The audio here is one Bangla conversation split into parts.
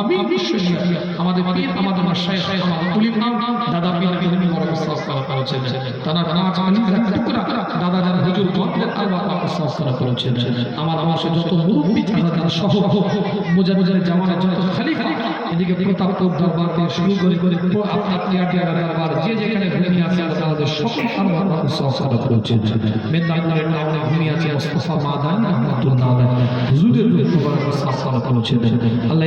আমি বিশ্বরিয়া আমাদের পীর আমাদের মাশায়েখ আমাদের কুলিম নাম দাদা পীর ইবনে বড় সাল্লাল্লাহু করেছেন তারা পাঁচ আলির টুকরা দাদা যারা হুজুর বলতেন আল্লাহ পাক সাল্লাল্লাহু করেছেন আমার আমার যত মুরব্বি যারা সহ মুজাদ্দিদ জামানের যত খলিফা, এদিকে প্রতাপপুর দরবার থেকে শুরু করে করে আপনার টিয়াটিয়া দরবার, যে যেখানে ঘুমিয়ে আছে আল্লাহ সকল আল্লাহ পাক সাল্লাল্লাহু করেছেন মেদিনীপুরের নামে ঘুমিয়ে আছে মুস্তাফা মাদান রহমাতুল্লাহ আলাইহি। হুজুরের দরবার সাল্লাল্লাহু করেছেন আল্লাহ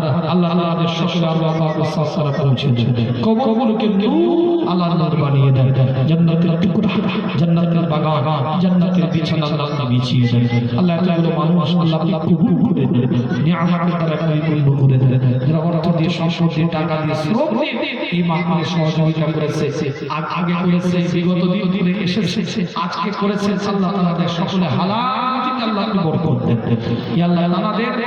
আল্লাহ তাআলাদের সকলে আল্লাহ পাক সাল্লাল্লাহু করেছেন কবরগুলোকে নূর আল্লাহর নূর বানিয়ে দেন। জান্নাতের টুকরা, জান্নাতের বাগান, জান্নাতের বিছানা আল্লাহ বিছিয়ে দেন। আল্লাহ এতগুলো মানুষ আল্লাহ আপনি কবুল করে দেন। নিয়ামতের দ্বারা পরিপূর্ণ করে দেন। যারা অর্থ দিয়ে, সম্পদ দিয়ে, টাকা দিয়ে, শ্রম দিয়ে এই মাহফিলে সহযোগিতা করেছে, আগে করেছে, বিগত দিন এসেছে, আজকে করেছেন আল্লাহ তাআলাদের সকলে হালাল রুজিতে আল্লাহ তাআলাদের ওই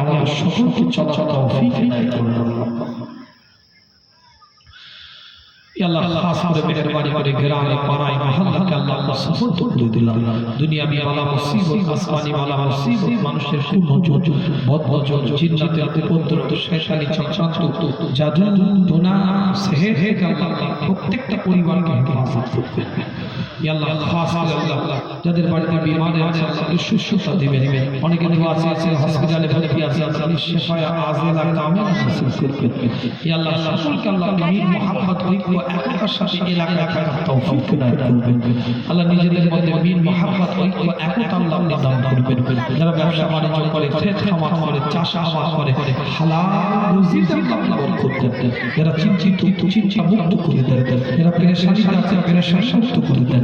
আমাদের সকলকে চলা তৌফিক এনায়েত করেন। ইয়া হে প্রত্যেকটা পরিবারকে হেফাজত করবেন। নিজেদের মধ্যে যারা ব্যবসা, বাণিজ্য করে খামার করে চিন্তিত চিন্তা মুক্ত করে দেন। যারা করে দেন।